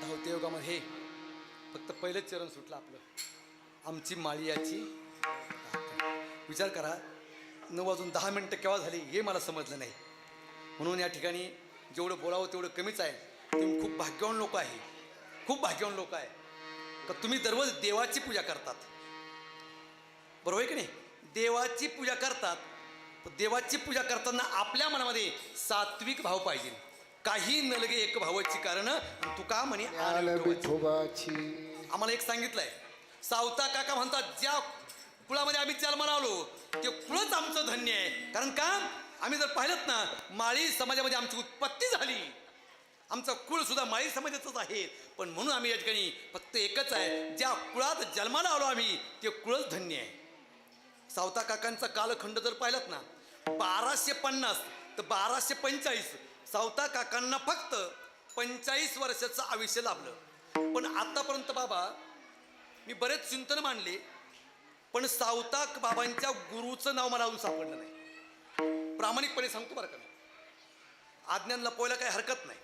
धावते योगामध्ये फक्त पहिलंच चरण सुटलं आपलं आमची माळी याची. विचार करा नऊ वाजून दहा मिनटं केव्हा झाली हे मला समजलं नाही. म्हणून या ठिकाणी जेवढं बोलावं तेवढं कमीच आहे. तुम्ही खूप भाग्यवान लोक आहे. खूप भाग्यवान लोक आहे. का तुम्ही दररोज देवाची पूजा करतात. बरोबर आहे की नाही? देवाची पूजा करतात. देवाची पूजा करताना आपल्या मनामध्ये सात्विक भाव पाहिजे. काही नलगे एक भावाची कारण तुका म्हणे आम्हाला एक सांगितलंय. सावता काका म्हणतात ज्या कुळामध्ये आम्ही जन्माला आलो ते कुळच आमचं धन्य आहे. कारण का? आम्ही जर पाहिलं ना माळी समाजामध्ये आमची उत्पत्ती झाली. आमचं कुळ सुद्धा माळी समाजाचंच आहे. पण म्हणून आम्ही या ठिकाणी फक्त एकच आहे. ज्या कुळात जन्माला आलो आम्ही ते कुळच धन्य आहे. सावता काकांचा कालखंड जर पाहिलात ना बाराशे पन्नास तर बाराशे पंचेचाळीस सावता काकांना फक्त पंचाळीस वर्षाचं आयुष्य लाभलं. पण आतापर्यंत बाबा मी बरेच चिंतन मांडले पण सावताक बाबांच्या गुरुचं नाव मला अजून सापडलं नाही. प्रामाणिकपणे सांगतो बरं का मी. आज्ञान लपवायला काही हरकत नाही.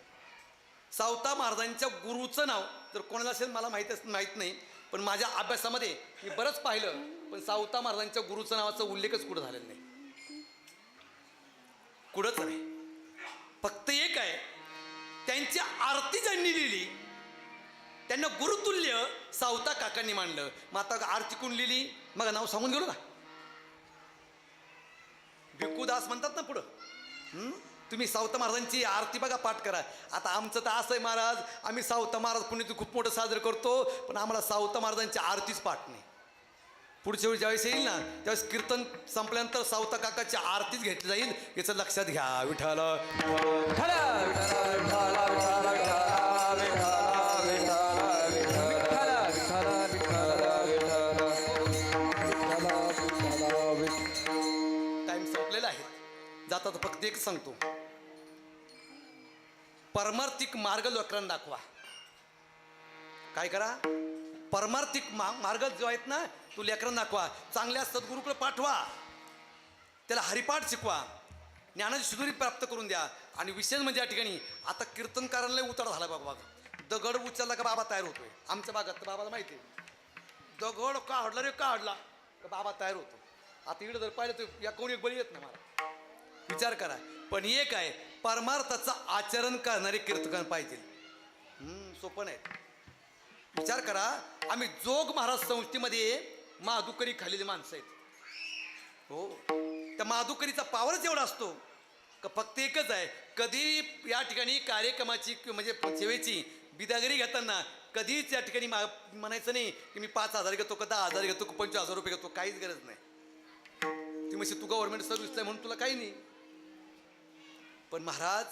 सावता महाराजांच्या गुरुचं नाव जर कोणाला असेल मला माहीत माहीत नाही पण माझ्या अभ्यासामध्ये मी बरंच पाहिलं पण सावता महाराजांच्या गुरुचं नावाचा उल्लेखच कुठं झालेला नाही. कुठंच नाही. सावता काकांनी मांडलं. मग आता आरती कोण लिहिली मग नाव सांगून गेलो ना. भिक्खूदास म्हणतात ना पुढं. हं? तुम्ही सावता महाराजांची आरती बघा पाठ करा. आता आमचं तर असं आहे महाराज आम्ही सावता महाराज पुण्यात खूप मोठं साजरं करतो पण आम्हाला सावता महाराजांची आरतीच पाठ नाही. पुढच्या वेळी ज्यावेळेस येईल ना त्यावेळेस कीर्तन संपल्यानंतर सावता काकाची आरतीच घेतली जाईल. याचं लक्षात घ्या विठाला फक्त एक सांगतो. परमार्थिक मार्ग लोकांना दाखवा. काय करा? परमार्थिक मा मार्ग जो आहेत ना तो लेकरांना दाखवा. चांगल्या सद्गुरूकडे पाठवा. त्याला हरिपाठ शिकवा. ज्ञानाची सुधुरी प्राप्त करून द्या. आणि विशेष म्हणजे या ठिकाणी आता कीर्तनकारांना उतार झाला बाबा. बघा दगड उचलला का बाबा तयार होतोय. आमच्या भागात तर बाबाला माहिती आहे. दगड का हडला रे का हडला का बाबा तयार होतो. आता इकडे जर पाहिलं तर या कोणी एक बळी येत ना मला. विचार करा. पण एक आहे परमार्थाचं आचरण करणारे कीर्तन पाहिजे. सोपं नाही. विचार करा आम्ही जोग महाराज संस्थेमध्ये माधुकरी खाल्लेली माणसं आहेत. हो. त्या माधुकरीचा पावरच एवढा असतो का फक्त एकच आहे कधी या ठिकाणी कार्यक्रमाची म्हणजे सेवेची बिदागिरी घेताना कधीच या ठिकाणी मा म्हणायचं नाही की मी पाच हजार घेतो का दहा हजार घेतो का पंचवीस हजार रुपये घेतो काहीच गरज नाही. ती म्हणजे तू गव्हर्नमेंट सर्व्हिस आहे म्हणून तुला काही नाही. पण महाराज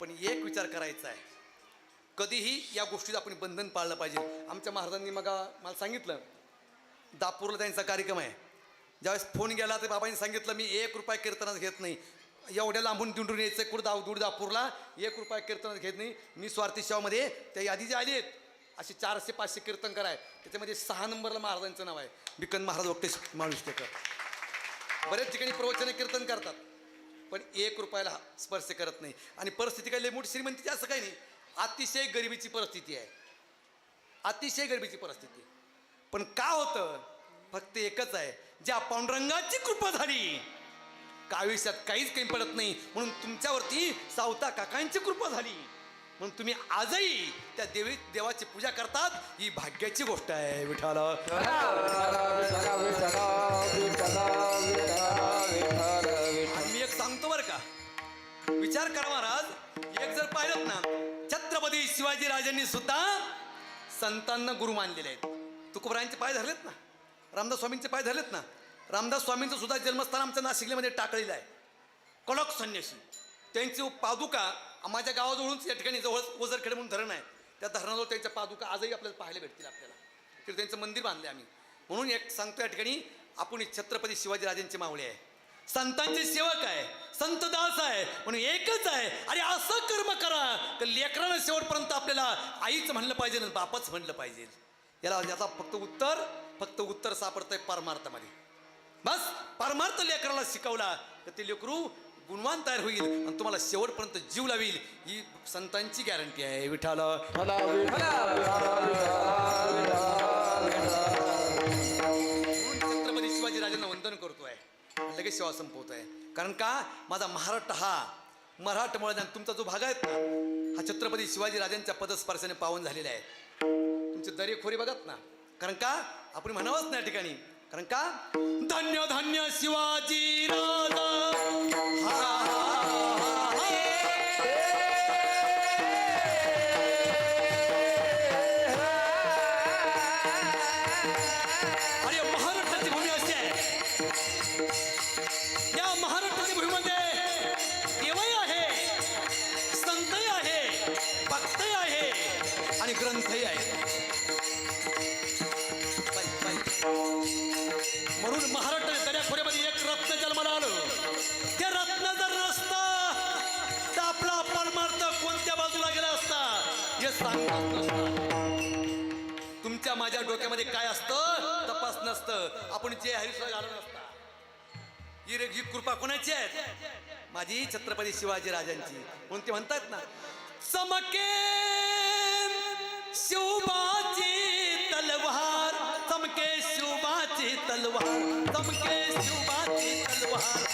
पण एक विचार करायचा आहे. कधीही या गोष्टीचं आपण बंधन पाळलं पाहिजे. आमच्या महाराजांनी मग मला सांगितलं दापूरला त्यांचा कार्यक्रम आहे. ज्यावेळेस फोन गेला तर बाबांनी सांगितलं मी एक रुपया कीर्तनात घेत नाही. एवढ्या लांबून दिंडून यायचं कुठं दाव दूर दापूरला? एक रुपया कीर्तनात घेत नाही. मी स्वार्थी शेवामध्ये त्या यादी जे आली आहेत. असे चारशे पाचशे कीर्तन कराय त्याच्यामध्ये सहा नंबरला महाराजांचं नाव आहे. बिकन महाराज वक्ते माणूसतेकर बरेच ठिकाणी प्रवचन कीर्तन करतात. पण एक रुपयाला स्पर्श करत नाही. आणि परिस्थिती काही लई मोठी श्रीमंतीची असं काही नाही. अतिशय गरिबीची परिस्थिती आहे. अतिशय गरिबीची परिस्थिती. पण का होतं? फक्त एकच आहे. ज्या पांडुरंगाची कृपा झाली का आयुष्यात काहीच काही पडत नाही. म्हणून तुमच्यावरती सावता काकांची कृपा झाली. म्हणून तुम्ही आजही त्या देवी देवाची पूजा करतात. ही भाग्याची गोष्ट आहे विठाला विचार करा महाराज. एक जर पाहिलं ना छत्रपती शिवाजी राजांनी सुद्धा संतांना गुरु मानलेले आहेत. तुकोबरायांचे पाय धरलेत ना? रामदास स्वामींचे पाय धरलेत ना? रामदास स्वामींचं सुद्धा जन्मस्थान आमच्या नाशिकलीमध्ये टाकलेलं आहे. कडक संन्यासी. त्यांची पादुका माझ्या गावाजवळूनच या ठिकाणी जवळ ओझरखेड म्हणून धरण आहे. त्या धरणाजवळ त्यांच्या पादुका आजही आपल्याला पाहायला भेटतील आपल्याला. तिथे त्यांचं मंदिर बांधले आम्ही. म्हणून एक सांगतो या ठिकाणी आपण छत्रपती शिवाजी राजांचे मावळे आहे. संतांचे सेवक आहे संत दास आहे म्हणून एकच आहे. आणि असं कर्म करा तर लेकरानं शेवटपर्यंत आपल्याला आईच म्हणलं पाहिजे आणि बापच म्हणलं पाहिजे. याला याचा फक्त उत्तर फक्त उत्तर सापडतंय परमार्थामध्ये. बस परमार्थ लेकराला शिकवला तर ते लेकरू गुणवान तयार होईल आणि तुम्हाला शेवटपर्यंत जीव लावील. ही संतांची गॅरंटी आहे. विठाला आणि सेवा सेवा आहे कारण का? माझा महाराष्ट्र हा मराठमोळा तुमचा जो भाग आहे ना हा छत्रपती शिवाजी राजांच्या पदस्पर्शाने पावन झालेला आहे. तुमचे दरेखोरी बघत ना. कारण का? आपण म्हणावंच ना या ठिकाणी. कारण का? धन्य धन्य शिवाजी राजा! आणि ग्रंथही आहे म्हणून महाराष्ट्र म्हणून खोऱ्यामध्ये दर्याखोऱ्यामध्ये एक रत्न जन्माला आलं. ते रत्न जर नसतं तर आपला परमार्थ कोणत्या बाजूला गेला असता? हे सांगत तुमच्या माझ्या डोक्यामध्ये काय असतं? तपास नसतं. आपण जे हरिश्वर घालून असता ही रे- ही कृपा कोणाची आहे? माझी छत्रपती शिवाजी राजांची. म्हणून ते म्हणतात ना? चमके! शिवबाची तलवार चमके शिवबाची तलवार चमके शिवबाची तलवार